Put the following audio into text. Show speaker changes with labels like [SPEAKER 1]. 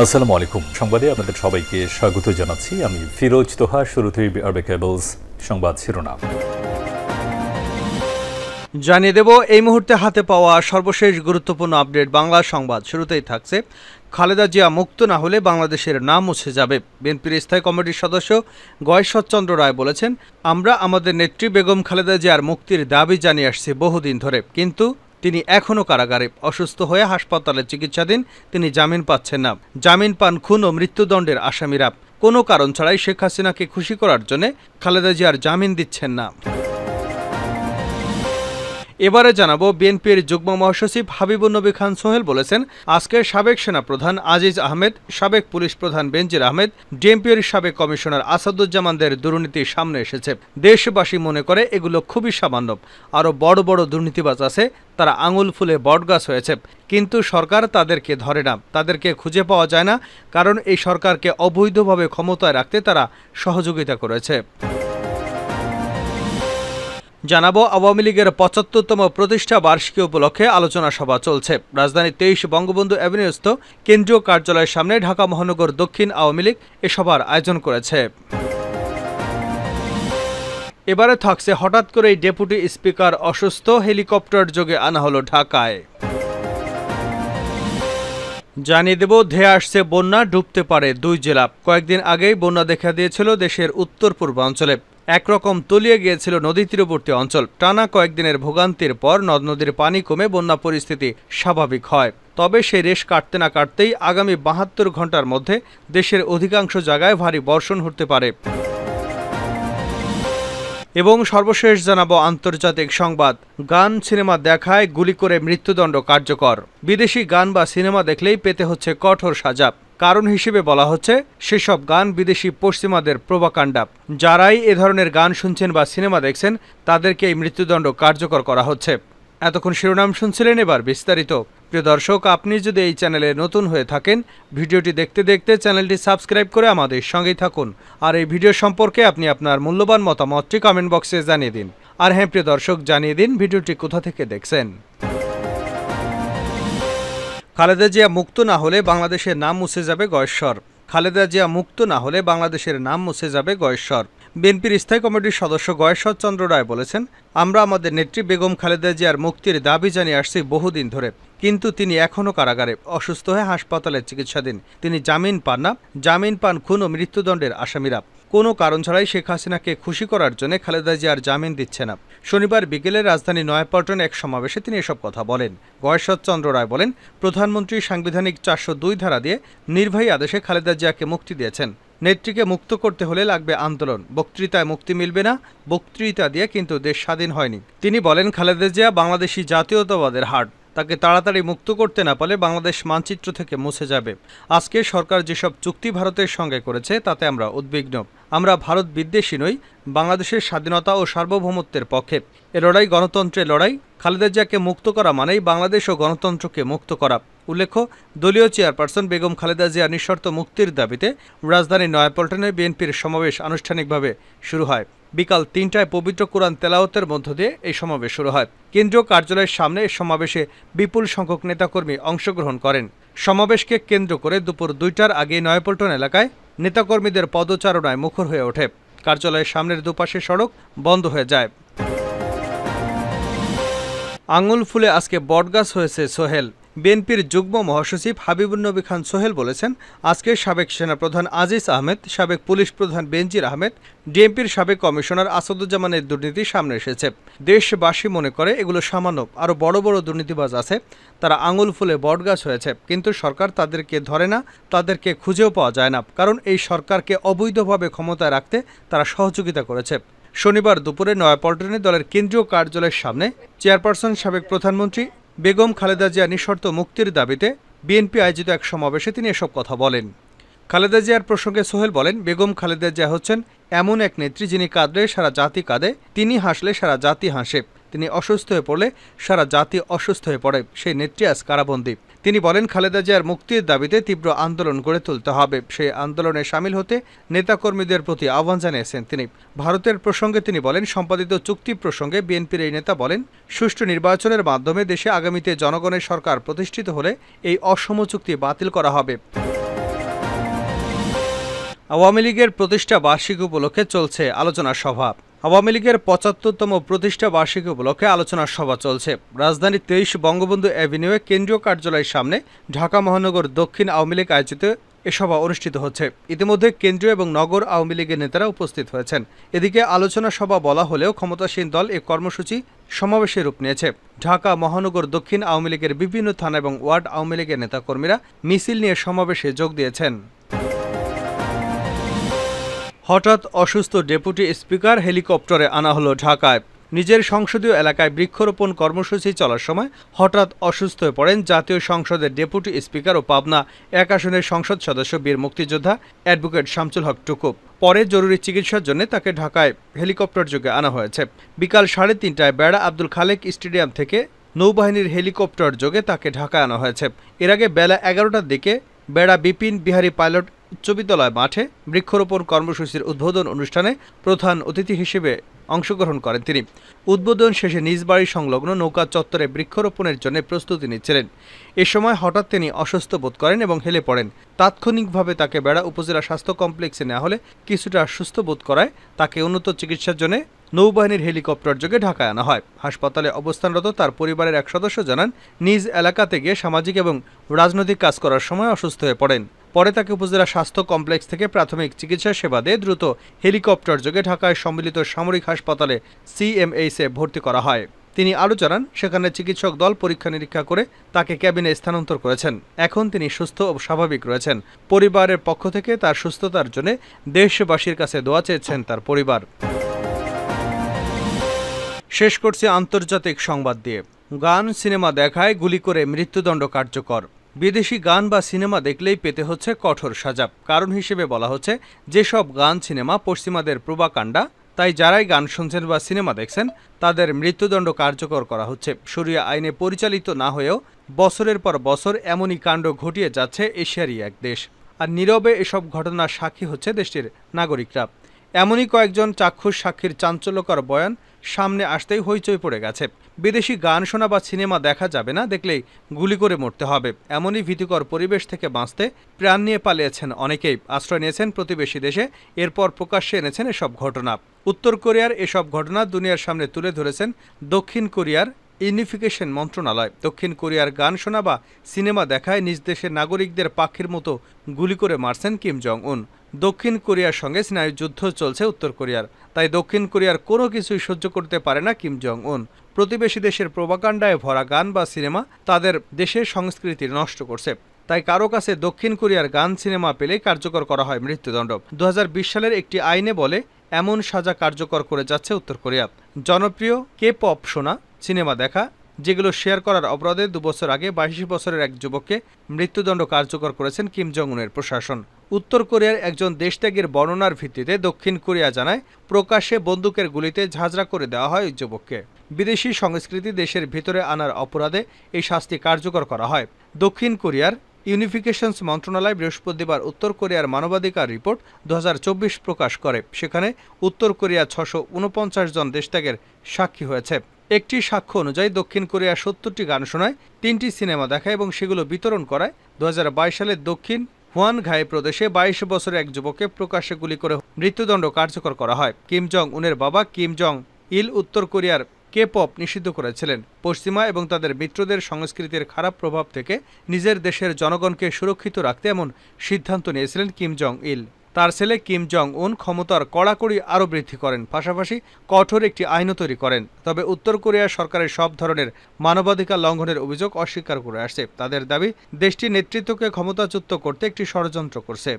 [SPEAKER 1] আসসালামু আলাইকুম। সংবাদে আপনাদের সবাইকে স্বাগত জানাচ্ছি। আমি ফিরোজ তোহা, শুরুতেই আরবে কেবলস সংবাদ শিরোনাম।
[SPEAKER 2] জানিয়ে দেব, এই মুহূর্তে হাতে পাওয়া সর্বশেষ গুরুত্বপূর্ণ আপডেট বাংলা সংবাদ শুরুতেই থাকছে। খালেদা জিয়া মুক্ত না হলে বাংলাদেশের নাম মুছে যাবে। বিএনপির স্থায়ী কমিটির সদস্য গয়েশ্বরচন্দ্র রায় বলেছেন, আমরা আমাদের নেত্রী বেগম খালেদা জিয়ার মুক্তির দাবি জানিয়ে আসছি বহুদিন ধরে। কিন্তু তিনি এখনও কারাগারে অসুস্থ হয়ে হাসপাতালে চিকিৎসাধীন, তিনি জামিন পাচ্ছেন না। জামিন পান খুন ও মৃত্যুদণ্ডের আসামিরা। কোনো কারণ ছাড়াই শেখ হাসিনাকে খুশি করার জন্য খালেদা জিয়ার জামিন দিচ্ছেন না। এবারে জানাব বিএনপির যুগ্ম মহাসচিব হাবিবুর নবী খান সোহেল বলেছেন, আজকে সাবেক সেনাপ্রধান আজিজ আহমেদ, সাবেক পুলিশ প্রধান বেনজির আহমেদ, ডিএমপির সাবেক কমিশনার আসাদুজ্জামানদের দুর্নীতি সামনে এসেছে। দেশবাসী মনে করে এগুলো খুবই সামান্য। আরও বড় বড় দুর্নীতিবাজ আছে, তারা আঙুল ফুলে বটগাছ হয়েছে। কিন্তু সরকার তাদেরকে ধরে না, তাদেরকে খুঁজে পাওয়া যায় না, কারণ এই সরকারকে অবৈধভাবে ক্ষমতায় রাখতে তারা সহযোগিতা করেছে। জানাব, আওয়ামী লীগের পঁচাত্তরতম প্রতিষ্ঠা বার্ষিকী উপলক্ষে আলোচনা সভা চলছে। রাজধানীর তেইশ বঙ্গবন্ধু অ্যাভিনিউস্থ কেন্দ্রীয় কার্যালয়ের সামনে ঢাকা মহানগর দক্ষিণ আওয়ামী লীগ এ সভার আয়োজন করেছে। এবারে থাকছে হঠাৎ করেই ডেপুটি স্পিকার অসুস্থ, হেলিকপ্টার যোগে আনা হলো ঢাকায়। জানিয়ে দেব, ধেয়ে আসছে বন্যা, ডুবতে পারে দুই জেলা। কয়েকদিন আগেই বন্যা দেখা দিয়েছিল দেশের উত্তর পূর্বাঞ্চলে একরকম তলিয়ে গিয়েছিল নদী তীরবর্তী অঞ্চল। টানা কয়েকদিনের ভোগান্তির পর নদ নদীর পানি কমে বন্যা পরিস্থিতি স্বাভাবিক হয়। তবে সেই রেশ কাটতে না কাটতেই আগামী বাহাত্তর ঘণ্টার মধ্যে দেশের অধিকাংশ জায়গায় ভারী বর্ষণ হতে পারে। এবং সর্বশেষ জানাব আন্তর্জাতিক সংবাদ। গান সিনেমা দেখায় গুলি করে মৃত্যুদণ্ড কার্যকর। বিদেশি গান বা সিনেমা দেখলেই পেতে হচ্ছে কঠোর সাজা। কারণ হিসেবে বলা হচ্ছে, সেসব গান বিদেশি পশ্চিমাদের প্রবাকাণ্ডা। যারাই এ ধরনের গান শুনছেন বা সিনেমা দেখছেন, তাদেরকে এই মৃত্যুদণ্ড কার্যকর করা হচ্ছে। এতক্ষণ শিরোনাম শুনছিলেন এবার বিস্তারিত। প্রিয় দর্শক, আপনি যদি এই চ্যানেলে নতুন হয়ে থাকেন, ভিডিওটি দেখতে দেখতে চ্যানেলটি সাবস্ক্রাইব করে আমাদের সঙ্গেই থাকুন। আর এই ভিডিও সম্পর্কে আপনি আপনার মূল্যবান মতামতটি কমেন্ট বক্সে জানিয়ে দিন। আর হ্যাঁ প্রিয় দর্শক, জানিয়ে দিন ভিডিওটি কোথা থেকে দেখছেন। খালেদা জিয়া মুক্ত না হলে বাংলাদেশের নাম মুছে যাবে গয়েশ্বর। খালেদা জিয়া মুক্ত না হলে বাংলাদেশের নাম মুছে যাবে গয়েশ্বর। বিএনপির স্থায়ী কমিটির সদস্য গয়েশ্বর চন্দ্র রায় বলেছেন, আমরা আমাদের নেত্রী বেগম খালেদা জিয়ার মুক্তির দাবি জানিয়ে আসছি বহুদিন ধরে, কিন্তু তিনি এখনও কারাগারে, অসুস্থ হয়ে হাসপাতালে চিকিৎসাধীন। তিনি জামিন পান না। জামিন পান খুন ও মৃত্যুদণ্ডের আসামিরা। কোনো কারণ ছাড়াই শেখ হাসিনাকে খুশি করার জন্য খালেদা জিয়ার জামিন দিচ্ছে না। শনিবার বিকেলে রাজধানী নয়াপল্টনে এক সমাবেশে তিনি এসব কথা বলেন। চন্দ্র রায় বলেন, প্রধানমন্ত্রী সাংবিধানিক চারশো দুই ধারা দিয়ে নির্বাহী আদেশে খালেদা জিয়াকে মুক্তি দিয়েছেন। নেত্রীকে মুক্ত করতে হলে লাগবে আন্দোলন। বক্তৃতায় মুক্তি মিলবে না, বক্তৃতা দিয়ে কিন্তু দেশ স্বাধীন হয়নি। তিনি বলেন, খালেদা জিয়া বাংলাদেশি জাতীয়তাবাদের হাট। তাকে তাড়াতাড়ি মুক্ত করতে না পারলে বাংলাদেশ মানচিত্র থেকে মুছে যাবে। আজকে সরকার যেসব চুক্তি ভারতের সঙ্গে করেছে, তাতে আমরা উদ্বিগ্ন। আমরা ভারত বিদ্বেষী নই, বাংলাদেশের স্বাধীনতা ও সার্বভৌমত্বের পক্ষে। এ লড়াই গণতন্ত্রের লড়াই। খালেদা জিয়াকে মুক্ত করা মানেই বাংলাদেশ ও গণতন্ত্রকে মুক্ত করা। উল্লেখ্য, দলীয় চেয়ারপারসন বেগম খালেদা জিয়া নিঃশর্ত মুক্তির দাবিতে রাজধানীর নয়াপল্টনে বিএনপির সমাবেশ আনুষ্ঠানিকভাবে শুরু হয়। বিকাল তিনটায় পবিত্র কোরআন তেলাওতের মধ্য দিয়ে এই সমাবেশ শুরু হয়। কেন্দ্রীয় কার্যালয়ের সামনে এই সমাবেশে বিপুল সংখ্যক নেতাকর্মী অংশগ্রহণ করেন। সমাবেশকে কেন্দ্র করে দুপুর দুইটার আগে নয়াপল্টন এলাকায় নেতাকর্মীদের পদচারণায় মুখর হয়ে ওঠে। কার্যালয়ের সামনের দুপাশে সড়ক বন্ধ হয়ে যায়। আঙুল ফুলে আজকে বটগাছ হয়েছে সোহেল। বিএনপির যুগ্ম মহাসচিব হাবিবুর নবী খান সোহেল বলেছেন, আজকে সাবেক সেনাপ্রধান আজিজ আহমেদ, সাবেক পুলিশ প্রধান বেনজির আহমেদ, ডিএমপির সাবেক কমিশনার আসাদুজ্জামানের দুর্নীতি সামনে এসেছে। দেশবাসী মনে করে এগুলো সামান্য, আরও বড় বড় দুর্নীতিবাজ আছে, তারা আঙুল ফুলে বটগাছ হয়েছে, কিন্তু সরকার তাদেরকে ধরে না, তাদেরকে খুঁজেও পাওয়া যায় না, কারণ এই সরকারকে অবৈধভাবে ক্ষমতায় রাখতে তারা সহযোগিতা করেছে। শনিবার দুপুরে নয়াপল্টনে দলের কেন্দ্রীয় কার্যালয়ের সামনে চেয়ারপারসন সাবেক প্রধানমন্ত্রী বেগম খালেদা জিয়া নিঃশর্ত মুক্তির দাবিতে বিএনপি আয়োজিত এক সমাবেশে তিনি এসব কথা বলেন। খালেদা জিয়ার প্রসঙ্গে সোহেল বলেন, বেগম খালেদা জিয়া হচ্ছেন এমন এক নেত্রী যিনি কাঁদলে সারা জাতি কাঁদে, তিনি হাসলে সারা জাতি হাসে, তিনি অসুস্থ হয়ে পড়লে সারা জাতি অসুস্থ হয়ে পড়ে, সেই নেত্রী আজ কারাবন্দী। তিনি বলেন, খালেদা জিয়ার মুক্তির দাবিতে তীব্র আন্দোলন গড়ে তুলতে হবে। সেই আন্দোলনে সামিল হতে নেতাকর্মীদের প্রতি আহ্বান জানিয়েছেন তিনি। ভারতের প্রসঙ্গে তিনি বলেন, সম্পাদিত চুক্তি প্রসঙ্গে বিএনপির এই নেতা বলেন, সুষ্ঠু নির্বাচনের মাধ্যমে দেশে আগামীতে জনগণের সরকার প্রতিষ্ঠিত হলে এই অসম চুক্তি বাতিল করা হবে। আওয়ামী লীগের প্রতিষ্ঠা বার্ষিকী উপলক্ষে চলছে আলোচনা সভা। আওয়ামী লীগের পঁচাত্তরতম প্রতিষ্ঠা বার্ষিকী উপলক্ষে আলোচনা সভা চলছে। রাজধানীর তেইশ বঙ্গবন্ধু অ্যাভিনিউয়ে কেন্দ্রীয় কার্যালয়ের সামনে ঢাকা মহানগর দক্ষিণ আওয়ামী লীগ আয়োজিত এ সভা অনুষ্ঠিত হচ্ছে। ইতিমধ্যে কেন্দ্রীয় এবং নগর আওয়ামী লীগের নেতারা উপস্থিত হয়েছেন। এদিকে আলোচনা সভা বলা হলেও ক্ষমতাসীন দল এ কর্মসূচি সমাবেশে রূপ নিয়েছে। ঢাকা মহানগর দক্ষিণ আওয়ামী লীগের বিভিন্ন থানা এবং ওয়ার্ড আওয়ামী লীগের নেতাকর্মীরা মিছিল নিয়ে সমাবেশে যোগ দিয়েছেন। হঠাৎ অসুস্থ ডেপুটি স্পিকার হেলিকপ্টারে আনা হলো ঢাকায়। নিজের সংসদীয় এলাকায় বৃক্ষরোপণ কর্মসূচি চলার সময় হঠাৎ অসুস্থ হয়ে পড়েন জাতীয় সংসদের ডেপুটি স্পিকার ও পাবনা এক আসনের সংসদ সদস্য বীর মুক্তিযোদ্ধা অ্যাডভোকেট শামসুল হক টুকুব। পরে জরুরি চিকিৎসার জন্য তাকে ঢাকায় হেলিকপ্টার যোগে আনা হয়েছে। বিকাল সাড়ে তিনটায় বেড়া আব্দুল খালেক স্টেডিয়াম থেকে নৌবাহিনীর হেলিকপ্টার যোগে তাকে ঢাকায় আনা হয়েছে। এর আগে বেলা এগারোটার দিকে বেড়া বিপিন বিহারী পাইলট উচ্চ বিদ্যালয় মাঠে বৃক্ষরোপণ কর্মসূচির উদ্বোধন অনুষ্ঠানে প্রধান অতিথি হিসেবে অংশগ্রহণ করেন তিনি। উদ্বোধন শেষে নিজ বাড়ি সংলগ্ন নৌকা চত্বরে বৃক্ষরোপণের জন্য প্রস্তুতি নিচ্ছিলেন। এ সময় হঠাৎ তিনি অসুস্থ বোধ করেন এবং হেলে পড়েন। তাৎক্ষণিকভাবে তাকে বেড়া উপজেলা স্বাস্থ্য কমপ্লেক্সে নেওয়া হলে কিছুটা সুস্থ বোধ করায় তাকে উন্নত চিকিৎসার জন্য নৌবাহিনীর হেলিকপ্টার যোগে ঢাকায় আনা হয়। হাসপাতালে অবস্থানরত তার পরিবারের এক সদস্য জানান, নিজ এলাকাতে গিয়ে সামাজিক এবং রাজনৈতিক কাজ করার সময় অসুস্থ হয়ে পড়েন। পরে তাকে উপজেলা স্বাস্থ্য কমপ্লেক্স থেকে প্রাথমিক চিকিৎসা সেবা দিয়ে দ্রুত হেলিকপ্টার যোগে ঢাকায় সম্মিলিত সামরিক হাসপাতালে সিএমএইসে ভর্তি করা হয়। তিনি আরও জানান, সেখানে চিকিৎসক দল পরীক্ষা নিরীক্ষা করে তাকে ক্যাবিনে স্থানান্তর করেছেন। এখন তিনি সুস্থ ও স্বাভাবিক রয়েছেন। পরিবারের পক্ষ থেকে তার সুস্থতার জন্য দেশবাসীর কাছে দোয়া চেয়েছেন তার পরিবার। শেষ করছি আন্তর্জাতিক সংবাদ দিয়ে। গান, সিনেমা দেখায় গুলি করে মৃত্যুদণ্ড কার্যকর। বিদেশি গান বা সিনেমা দেখলেই পেতে হচ্ছে কঠোর সাজা। কারণ হিসেবে বলা হচ্ছে, যেসব গান সিনেমা পশ্চিমাদের প্রবাকাণ্ডা, তাই যারাই গান শুনছেন বা সিনেমা দেখছেন, তাদের মৃত্যুদণ্ড কার্যকর করা হচ্ছে। শরিয়া আইনে পরিচালিত না হয়েও বছরের পর বছর এমনই কাণ্ড ঘটিয়ে যাচ্ছে এশিয়ারই এক দেশ। আর নীরবে এসব ঘটনার সাক্ষী হচ্ছে দেশটির নাগরিকরা। এমনই কয়েকজন চাক্ষুষ সাক্ষীর চাঞ্চল্যকর বয়ান সামনে আসতেই হইচই পড়ে গেছে। বিদেশি গান শোনা বা সিনেমা দেখা যাবে না, দেখলেই গুলি করে মরতে হবে। এমনই ভীতিকর পরিবেশ থেকে বাঁচতে প্রাণ নিয়ে পালিয়েছেন অনেকেই। আশ্রয় নিয়েছেন প্রতিবেশী দেশে, এরপর প্রকাশ্যে এনেছেন এসব ঘটনা। উত্তর কোরিয়ার এসব ঘটনা দুনিয়ার সামনে তুলে ধরেছেন দক্ষিণ কোরিয়ার ইউনিফিকেশন মন্ত্রণালয়। দক্ষিণ কোরিয়ার গান শোনা বা সিনেমা দেখায় নিজ দেশের নাগরিকদের পাখির মতো গুলি করে মারছেন কিম জং উন দক্ষিণ কোরিয়ার সঙ্গে স্নায়ু যুদ্ধ চলছে উত্তর কোরিয়ার। তাই দক্ষিণ কোরিয়ার কোনো কিছুই সহ্য করতে পারে না কিম জং উন প্রতিবেশী দেশের প্রবাকাণ্ডায় ভরা গান বা সিনেমা তাদের দেশের সংস্কৃতি নষ্ট করছে। তাই কারও কাছে দক্ষিণ কোরিয়ার গান সিনেমা পেলে কার্যকর করা হয় মৃত্যুদণ্ড। দু হাজার বিশ সালের একটি আইনে বলে, এমন সাজা কার্যকর করে যাচ্ছে উত্তর কোরিয়া। জনপ্রিয় কে পপ শোনা সিনেমা দেখা যেগুলো শেয়ার করার অপরাধে দুবছর আগে বাইশ বছরের এক যুবককে মৃত্যুদণ্ড কার্যকর করেছেন কিম জং উনের প্রশাসন। উত্তর কোরিয়ার একজন দেশত্যাগের বর্ণনার ভিত্তিতে দক্ষিণ কোরিয়া জানায়, প্রকাশ্যে বন্দুকের গুলিতে ঝাঁঝরা করে দেওয়া হয় ওই যুবককে। বিদেশি সংস্কৃতি দেশের ভিতরে আনার অপরাধে এই শাস্তি কার্যকর করা হয়। দক্ষিণ কোরিয়ার ইউনিফিকেশনস মন্ত্রণালয় বৃহস্পতিবার উত্তর কোরিয়ার মানবাধিকার রিপোর্ট দু হাজার চব্বিশ প্রকাশ করে। সেখানে উত্তর কোরিয়া ছশো জন দেশত্যাগের সাক্ষী হয়েছে। একটি সাক্ষ্য অনুযায়ী দক্ষিণ কোরিয়া সত্তরটি গান শোনায়, তিনটি সিনেমা দেখায় এবং সেগুলো বিতরণ করায়। দু সালে দক্ষিণ হুয়ান ঘাই প্রদেশে বাইশ বছরের এক যুবককে প্রকাশ্যে গুলি করে মৃত্যুদণ্ড কার্যকর করা হয়। কিম জং উনের বাবা কিম জং ইল উত্তর কোরিয়ার কে পপ নিষিদ্ধ করেছিলেন। পশ্চিমা এবং তাদের মিত্রদের সংস্কৃতির খারাপ প্রভাব থেকে নিজের দেশের জনগণকে সুরক্ষিত রাখতে এমন সিদ্ধান্ত নিয়েছিলেন কিম জং ইল তার ছেলে কিম জং উন ক্ষমতার কড়াকড়ি আরও বৃদ্ধি করেন, পাশাপাশি কঠোর একটি আইনও তৈরি করেন। তবে উত্তর কোরিয়া সরকারের সব ধরনের মানবাধিকার লঙ্ঘনের অভিযোগ অস্বীকার করে আসছে। তাদের দাবি, দেশটির নেতৃত্বকে ক্ষমতাচ্যুত করতে একটি ষড়যন্ত্র করছে।